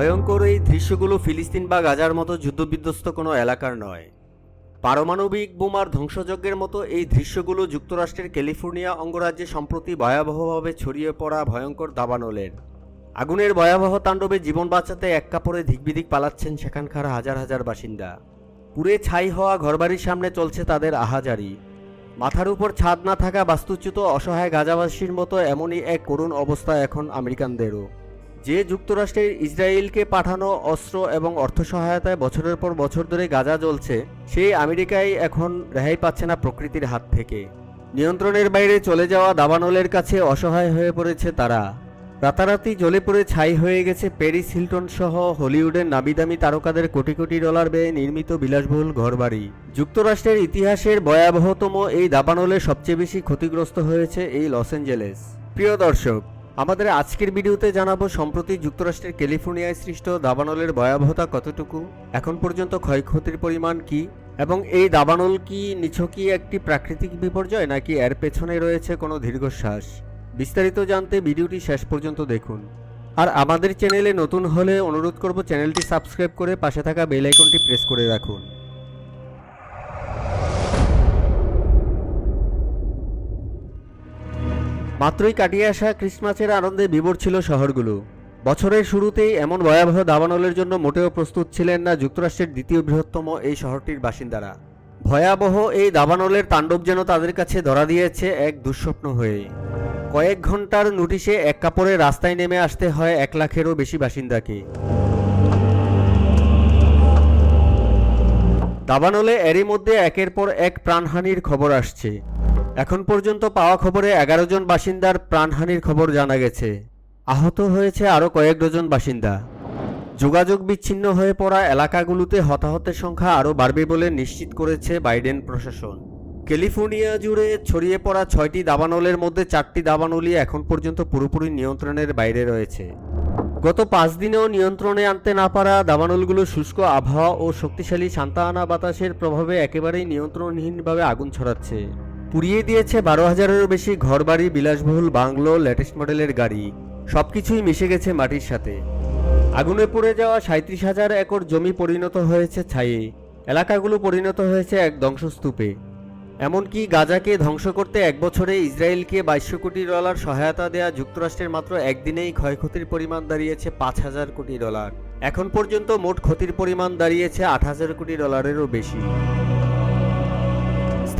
ভয়ঙ্কর এই দৃশ্যগুলো ফিলিস্তিন বা গাজার মতো যুদ্ধবিধ্বস্ত কোনো এলাকার নয়। পারমাণবিক বোমার ধ্বংসযজ্ঞের মতো এই দৃশ্যগুলো যুক্তরাষ্ট্রের ক্যালিফোর্নিয়া অঙ্গরাজ্যে সম্প্রতি ভয়াবহভাবে ছড়িয়ে পড়া ভয়ঙ্কর দাবানলের। আগুনের ভয়াবহ তাণ্ডবে জীবন বাঁচাতে এক কাপড়ে ধিকবিধিক পালাচ্ছেন সেখানকার হাজার হাজার বাসিন্দা। পুড়ে ছাই হওয়া ঘরবাড়ির সামনে চলছে তাদের আহাজারি। মাথার উপর ছাদ না থাকা বাস্তুচ্যুত অসহায় গাজাবাসীর মতো এমনই এক করুণ অবস্থা এখন আমেরিকানদেরও। যে যুক্তরাষ্ট্রের ইসরায়েলকে পাঠানো অস্ত্র এবং অর্থ সহায়তায় বছরের পর বছর ধরে গাজা জ্বলছে, সেই আমেরিকায় এখন রেহাই পাচ্ছে না প্রকৃতির হাত থেকে। নিয়ন্ত্রণের বাইরে চলে যাওয়া দাবানলের কাছে অসহায় হয়ে পড়েছে তারা। রাতারাতি জ্বলে পড়ে ছাই হয়ে গেছে প্যারিস হিলটন সহ হলিউডের নাবিদামি তারকাদের কোটি কোটি ডলার ব্যয়ে নির্মিত বিলাসবহুল ঘরবাড়ি। যুক্তরাষ্ট্রের ইতিহাসের ভয়াবহতম এই দাবানলে সবচেয়ে বেশি ক্ষতিগ্রস্ত হয়েছে এই লস অ্যাঞ্জেলেস। প্রিয় দর্শক আমাদের আজকের ভিডিওতে জানাব, সম্প্রতি যুক্তরাষ্ট্রের ক্যালিফোর্নিয়ায় সৃষ্ট দাবানলের ভয়াবহতা কতটুকু? এখন পর্যন্ত ক্ষয়ক্ষতির পরিমাণ কি? এবং এই দাবানল কি নিছকই একটি প্রাকৃতিক বিপর্যয়, নাকি এর পেছনে রয়েছে কোনো দীর্ঘশ্বাস? বিস্তারিত জানতে ভিডিওটি শেষ পর্যন্ত দেখুন। আর আমাদের চ্যানেলে নতুন হলে অনুরোধ করব চ্যানেলটি সাবস্ক্রাইব করে পাশে থাকা বেল আইকনটি প্রেস করে রাখুন। মাত্রই কাটিয়ে আসা ক্রিসমাসের আনন্দে বিভোর ছিল শহরগুলো। বছরের শুরুতেই এমন ভয়াবহ দাবানলের জন্য মোটেও প্রস্তুত ছিলেন না যুক্তরাষ্ট্রের দ্বিতীয় বৃহত্তম এই শহরটির বাসিন্দারা। ভয়াবহ এই দাবানলের তাণ্ডব যেন তাদের কাছে ধরা দিয়েছে এক দুঃস্বপ্ন হয়ে কয়েক ঘণ্টার নোটিশে এক কাপড়ে রাস্তায় নেমে আসতে হয় এক লাখেরও বেশি বাসিন্দাকে। দাবানলে এরই মধ্যে একের পর এক প্রাণহানির খবর আসছে। এখন পর্যন্ত পাওয়া খবরে এগারো জন বাসিন্দার প্রাণহানির খবর জানা গেছে। আহত হয়েছে আরও কয়েক ডজন বাসিন্দা। যোগাযোগ বিচ্ছিন্ন হয়ে পড়া এলাকাগুলোতে হতাহতের সংখ্যা আরও বাড়বে বলে নিশ্চিত করেছে বাইডেন প্রশাসন। ক্যালিফোর্নিয়া জুড়ে ছড়িয়ে পড়া ছয়টি দাবানলের মধ্যে চারটি দাবানলই এখন পর্যন্ত পুরোপুরি নিয়ন্ত্রণের বাইরে রয়েছে। গত পাঁচ দিনেও নিয়ন্ত্রণে আনতে না পারা দাবানলগুলো শুষ্ক আবহাওয়া ও শক্তিশালী সান্তাহানা বাতাসের প্রভাবে একেবারেই নিয়ন্ত্রণহীনভাবে আগুন ছড়াচ্ছে। পুড়িয়ে দিয়েছে বারো হাজারেরও বেশি ঘরবাড়ি, বিলাসবহুল বাংলো, লেটেস্ট মডেলের গাড়ি। সবকিছুই মিশে গেছে মাটির সাথে। আগুনে পড়ে যাওয়া সাঁত্রিশ হাজার একর জমি পরিণত হয়েছে ছাইয়ে। এলাকাগুলো পরিণত হয়েছে এক ধ্বংসস্তূপে। এমনকি গাজাকে ধ্বংস করতে এক বছরে ইসরায়েলকে বাইশশো কোটি ডলার সহায়তা দেয়া যুক্তরাষ্ট্রের মাত্র একদিনেই ক্ষয়ক্ষতির পরিমাণ দাঁড়িয়েছে পাঁচ হাজার কোটি ডলার। এখন পর্যন্ত মোট ক্ষতির পরিমাণ দাঁড়িয়েছে আট হাজার কোটি ডলারেরও বেশি।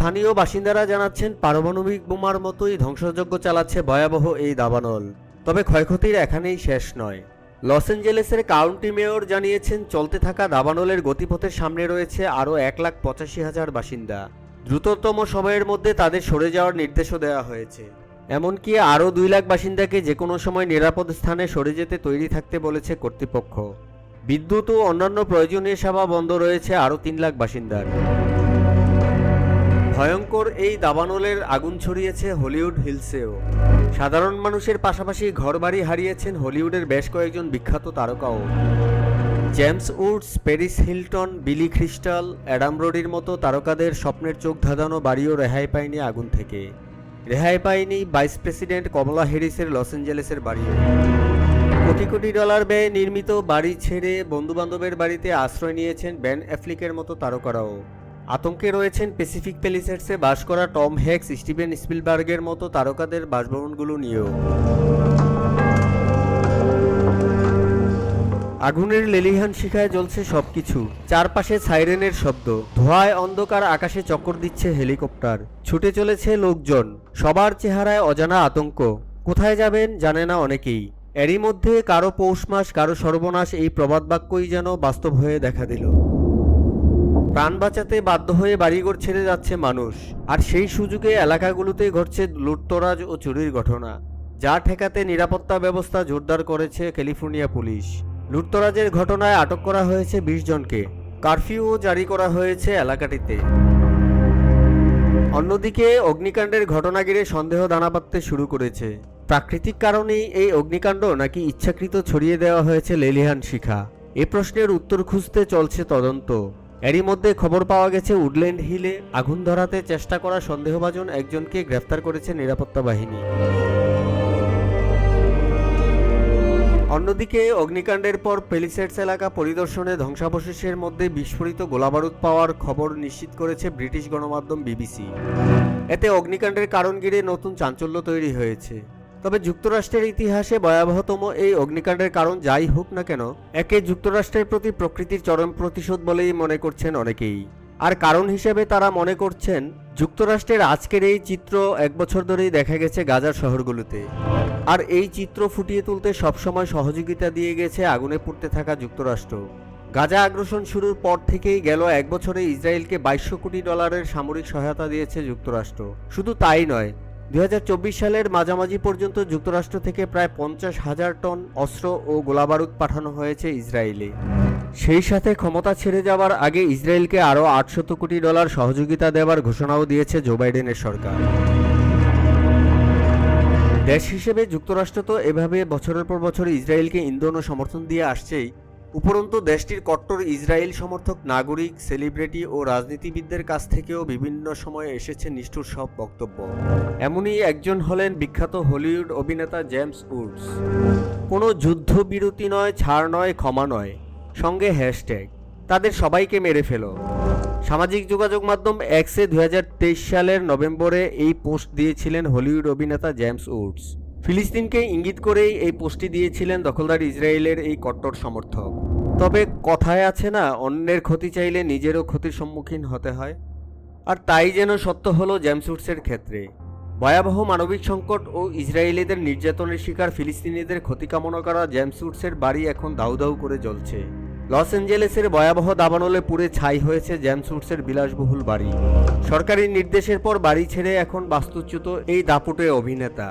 স্থানীয় বাসিন্দারা জানাচ্ছেন, পারমাণবিক বোমার মতোই ধ্বংসযজ্ঞ চালাচ্ছে ভয়াবহ এই দাবানল। তবে ক্ষয়ক্ষতির এখানেই শেষ নয়। লস অ্যাঞ্জেলেসের কাউন্টি মেয়র জানিয়েছেন, চলতে থাকা দাবানলের গতিপথের সামনে রয়েছে আরও এক লাখ পঁচাশি হাজার বাসিন্দা। দ্রুততম সময়ের মধ্যে তাদের সরে যাওয়ার নির্দেশও দেওয়া হয়েছে। এমনকি আরও দুই লাখ বাসিন্দাকে যে কোনো সময় নিরাপদ স্থানে সরে যেতে তৈরি থাকতে বলেছে কর্তৃপক্ষ। বিদ্যুৎ ও অন্যান্য প্রয়োজনীয় সেবা বন্ধ রয়েছে আরও তিন লাখ বাসিন্দার। ভয়ঙ্কর এই দাবানলের আগুন ছড়িয়েছে হলিউড হিলসেও। সাধারণ মানুষের পাশাপাশি ঘরবাড়ি হারিয়েছেন হলিউডের বেশ কয়েকজন বিখ্যাত তারকাও। James Woods Paris Hilton, Billy Crystal, Adam রোডির মতো তারকাদের স্বপ্নের চোখ ধাঁধানো বাড়িও রেহাই পায়নি আগুন থেকে। রেহাই পায়নি ভাইস প্রেসিডেন্ট কমলা হ্যারিসের লস অ্যাঞ্জেলেসের বাড়িও কোটি কোটি ডলার ব্যয়ে নির্মিত বাড়ি ছেড়ে বন্ধুবান্ধবের বাড়িতে আশ্রয় নিয়েছেন ব্যান অ্যাফ্লিকের মতো তারকারাও। আতঙ্কে রয়েছেন প্যাসিফিক প্যালিসেডসে বাস করা টম হ্যাক্স স্টিভেন স্পিলবার্গের মতো তারকাদের বাসভবনগুলো নিয়েও। আগুনের লেলিহান শিখায় জ্বলছে সবকিছু। চারপাশে সাইরেনের শব্দ। ধোঁয়ায় অন্ধকার আকাশে চক্কর দিচ্ছে হেলিকপ্টার। ছুটে চলেছে লোকজন। সবার চেহারায় অজানা আতঙ্ক। কোথায় যাবেন জানে না অনেকেই। এরই মধ্যে কারও পৌষ মাস, কারও সর্বনাশ এই প্রবাদ বাক্যই যেন বাস্তব হয়ে দেখা দিল। প্রাণ বাঁচাতে বাধ্য হয়ে বাড়িঘর ছেড়ে যাচ্ছে মানুষ। আর সেই সুযোগে এলাকাগুলোতে ঘটছে লুটতরাজ ও চুরির ঘটনা, যা ঠেকাতে নিরাপত্তা ব্যবস্থা জোরদার করেছে ক্যালিফোর্নিয়া পুলিশ। লুটতরাজের ঘটনায় আটক করা হয়েছে বিশ জনকে কারফিউও জারি করা হয়েছে এলাকাটিতে। অন্যদিকে অগ্নিকাণ্ডের ঘটনা ঘিরে সন্দেহ দানা বাঁধতে শুরু করেছে। প্রাকৃতিক কারণেই এই অগ্নিকাণ্ড নাকি ইচ্ছাকৃত ছড়িয়ে দেওয়া হয়েছে লেলিহান শিখা। এ প্রশ্নের উত্তর খুঁজতে চলছে তদন্ত। এরই মধ্যে খবর পাওয়া গেছে, উডল্যান্ড হিলে আগুন ধরাতে চেষ্টা করা সন্দেহভাজন একজনকে গ্রেফতার করেছে নিরাপত্তা বাহিনী। অন্যদিকে, অগ্নিকাণ্ডের পর পেলিসেটস এলাকা পরিদর্শনে ধ্বংসাবশেষের মধ্যে বিস্ফোরিত গোলাবারুদ পাওয়ার খবর নিশ্চিত করেছে ব্রিটিশ গণমাধ্যম বিবিসি। এতে অগ্নিকাণ্ডের কারণ ঘিরে নতুন চাঞ্চল্য তৈরি হয়েছে। তবে যুক্তরাষ্ট্রের ইতিহাসে ভয়াবহতম এই অগ্নিকাণ্ডের কারণ যাই হোক না কেন, একে যুক্তরাষ্ট্রের প্রতি প্রকৃতির চরম প্রতিশোধ বলেই মনে করছেন অনেকেই। আর কারণ হিসেবে তারা মনে করছেন, যুক্তরাষ্ট্রের আজকের এই চিত্র এক বছর ধরেই দেখা গেছে গাজার শহরগুলোতে। আর এই চিত্র ফুটিয়ে তুলতে সবসময় সহযোগিতা দিয়ে গেছে আগুনে পুড়তে থাকা যুক্তরাষ্ট্র। গাজা আগ্রাসন শুরুর পর থেকেই গেল এক বছরে ইসরায়েলকে বাইশশো কোটি ডলারের সামরিক সহায়তা দিয়েছে যুক্তরাষ্ট্র। শুধু তাই নয় চব্বিশ সালের মাঝামাঝি পর্যন্ত যুক্তরাষ্ট্র থেকে প্রায় পঞ্চাশ হাজার টন অস্ত্র ও গোলাবারুদ পাঠানো হয়েছে ইসরায়েলে। সেই সাথে ক্ষমতা ছেড়ে যাওয়ার আগে ইসরায়েলকে আরও আটশত কোটি ডলার সহযোগিতা দেওয়ার ঘোষণাও দিয়েছে জো বাইডেনের সরকার। দেশ হিসেবে যুক্তরাষ্ট্র তো এভাবে বছরের পর বছর ইসরায়েলকে ইন্ধন ও সমর্থন দিয়ে আসছেই উপরন্তু, দেশটির কট্টর ইসরায়েল সমর্থক নাগরিক, সেলিব্রিটি ও রাজনীতিবিদদের কাছ থেকেও বিভিন্ন সময়ে এসেছে নিষ্ঠুর সব বক্তব্য। এমনই একজন হলেন বিখ্যাত হলিউড অভিনেতা জেমস উডস। কোনো যুদ্ধবিরতি নয়, ছাড় নয়, ক্ষমা নয়। সঙ্গে হ্যাশট্যাগ। তাদের সবাইকে মেরে ফেলো। সামাজিক যোগাযোগ মাধ্যম এক্সে দু হাজার তেইশ সালের নভেম্বরে এই পোস্ট দিয়েছিলেন হলিউড অভিনেতা জেমস উডস। ফিলিস্তিনকে ইঙ্গিত করেই এই পোস্টটি দিয়েছিলেন দখলদার ইসরায়েলের এই কট্টর সমর্থক। তবে কথায় আছে না, অন্যের ক্ষতি চাইলে নিজেরও ক্ষতির সম্মুখীন হতে হয়। আর তাই যেন সত্য হলো জ্যামসুটসের ক্ষেত্রে। ভয়াবহ মানবিক সংকট ও ইসরায়েলিদের নির্যাতনের শিকার ফিলিস্তিনিদের ক্ষতি কামনা করা জেমস উডসের বাড়ি এখন দাউ দাউ করে জ্বলছে। লস অ্যাঞ্জেলেসের ভয়াবহ দাবানলে পুড়ে ছাই হয়েছে জ্যামসুটসের বিলাসবহুল বাড়ি। সরকারি নির্দেশের পর বাড়ি ছেড়ে এখন বাস্তুচ্যুত এই দাপুটে অভিনেতা।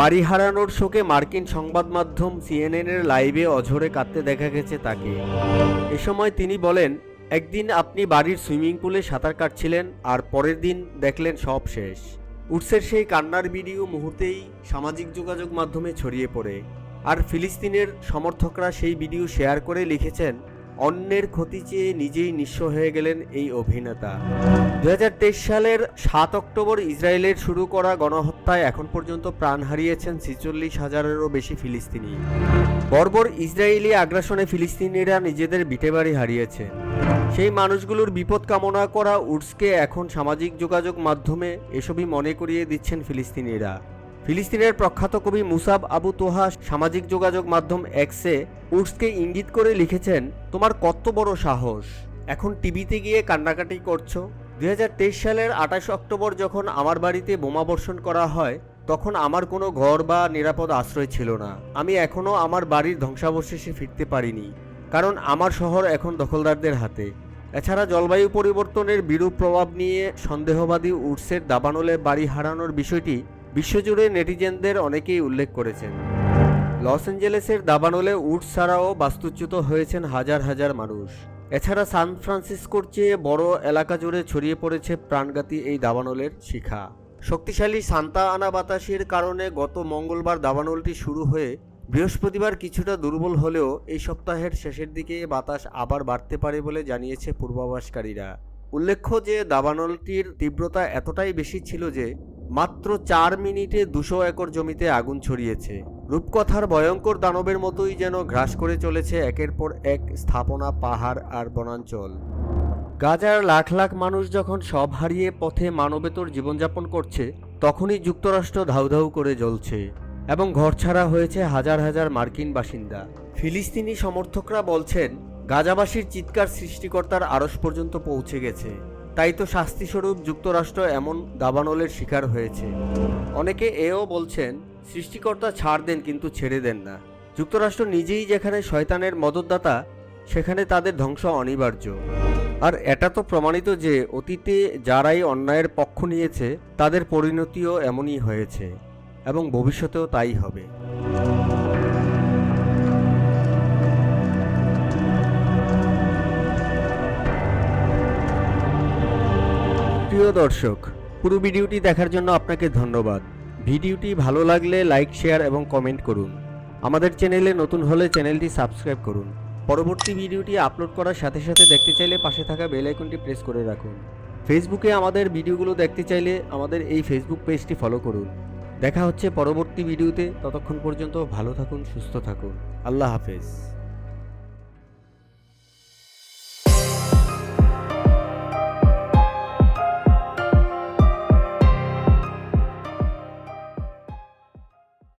বাড়ি হারানোর শোকে মার্কিন সংবাদ মাধ্যম সিএনএন এর লাইভে অঝরে কাঁদতে দেখা গেছে তাকে। এ সময় তিনি বলেন, একদিন আপনি বাড়ির সুইমিং পুলে সাঁতার কাটছিলেন আর পরের দিন দেখলেন সব শেষ। উডসের সেই কান্নার ভিডিও মুহূর্তেই সামাজিক যোগাযোগ মাধ্যমে ছড়িয়ে পড়ে। আর ফিলিস্তিনের সমর্থকরা সেই ভিডিও শেয়ার করে লিখেছেন অন্যের ক্ষতি চেয়ে নিজেই নিঃস্ব হয়ে গেলেন এই অভিনেতা। দু হাজার তেইশ সালের সাত অক্টোবর ইসরায়েলের শুরু করা গণহত্যায় এখন পর্যন্ত প্রাণ হারিয়েছেন ছিচল্লিশ হাজারেরও বেশি ফিলিস্তিনি। বর্বর ইসরায়েলি আগ্রাসনে ফিলিস্তিনিরা নিজেদের বিটেবাড়ি হারিয়েছে। সেই মানুষগুলোর বিপদ কামনা করা উডসকে এখন সামাজিক যোগাযোগ মাধ্যমে এসবই মনে করিয়ে দিচ্ছেন ফিলিস্তিনিরা। ফিলিস্তিনের প্রখ্যাত কবি মুসাব আবু তোহা সামাজিক যোগাযোগ মাধ্যম এক্সে উডসকে ইঙ্গিত করে লিখেছেন, তোমার কত বড় সাহস। এখন টিভিতে গিয়ে কান্নাকাটি করছ। দুই হাজার তেইশ সালের আঠাশ অক্টোবর যখন আমার বাড়িতে বোমাবর্ষণ করা হয়, তখন আমার কোনো ঘর বা নিরাপদ আশ্রয় ছিল না। আমি এখনও আমার বাড়ির ধ্বংসাবশেষে ফিরতে পারিনি, কারণ আমার শহর এখন দখলদারদের হাতে। এছাড়া জলবায়ু পরিবর্তনের বিরূপ প্রভাব নিয়ে সন্দেহবাদী উডসের দাবানলে বাড়ি হারানোর বিষয়টি বিশ্বজুড়ে নেটিজেনদের অনেকেই উল্লেখ করেছেন। লস অ্যাঞ্জেলেসের দাবানলে উডস ছাড়াও বাস্তুচ্যুত হয়েছেন হাজার হাজার মানুষ। এছাড়া সান ফ্রান্সিসকোর চেয়ে বড় এলাকা জুড়ে ছড়িয়ে পড়েছে প্রাণঘাতী এই দাবানলের শিখা। শক্তিশালী সান্তা আনা বাতাসের কারণে গত মঙ্গলবার দাবানলটি শুরু হয়ে বৃহস্পতিবার কিছুটা দুর্বল হলেও এই সপ্তাহের শেষের দিকে বাতাস আবার বাড়তে পারে বলে জানিয়েছে পূর্বাভাসকারীরা। উল্লেখ্য যে, দাবানলটির তীব্রতা এতটাই বেশি ছিল যে মাত্র চার মিনিটে দুশো একর জমিতে আগুন ছড়িয়েছে। রূপকথার ভয়ঙ্কর দানবের মতোই যেন গ্রাস করে চলেছে একের পর এক স্থাপনা, পাহাড় আর বনাঞ্চল। গাজার লাখ লাখ মানুষ যখন সব হারিয়ে পথে মানবেতর জীবনযাপন করছে, তখনই যুক্তরাষ্ট্র ধাউ ধাউ করে জ্বলছে এবং ঘরছাড়া হয়েছে হাজার হাজার মার্কিন বাসিন্দা। ফিলিস্তিনি সমর্থকরা বলছেন, গাজাবাসীর চিৎকার সৃষ্টিকর্তার আড়স পর্যন্ত পৌঁছে গেছে। তাই তো শাস্তিস্বরূপ যুক্তরাষ্ট্র এমন দাবানলের শিকার হয়েছে। অনেকে এও বলছেন, সৃষ্টিকর্তা ছাড় দেন কিন্তু ছেড়ে দেন না। যুক্তরাষ্ট্র নিজেই যেখানে শয়তানের মদতদাতা, সেখানে তাদের ধ্বংস অনিবার্য। আর এটা তো প্রমাণিত যে, অতীতে যারাই অন্যায়ের পক্ষ নিয়েছে, তাদের পরিণতিও এমনই হয়েছে এবং ভবিষ্যতেও তাই হবে। প্রিয় দর্শক, পুরো ভিডিওটি দেখার জন্য আপনাকে ধন্যবাদ। ভিডিওটি ভালো লাগলে লাইক, শেয়ার এবং কমেন্ট করুন। আমাদের চ্যানেলে নতুন হলে চ্যানেলটি সাবস্ক্রাইব করুন। পরবর্তী ভিডিওটি আপলোড করার সাথে সাথে দেখতে চাইলে পাশে থাকা বেল আইকনটি প্রেস করে রাখুন। ফেসবুকে আমাদের ভিডিওগুলো দেখতে চাইলে আমাদের এই ফেসবুক পেজটি ফলো করুন। দেখা হচ্ছে পরবর্তী ভিডিওতে, ততক্ষণ পর্যন্ত ভালো থাকুন, সুস্থ থাকুন। আল্লাহ হাফেজ।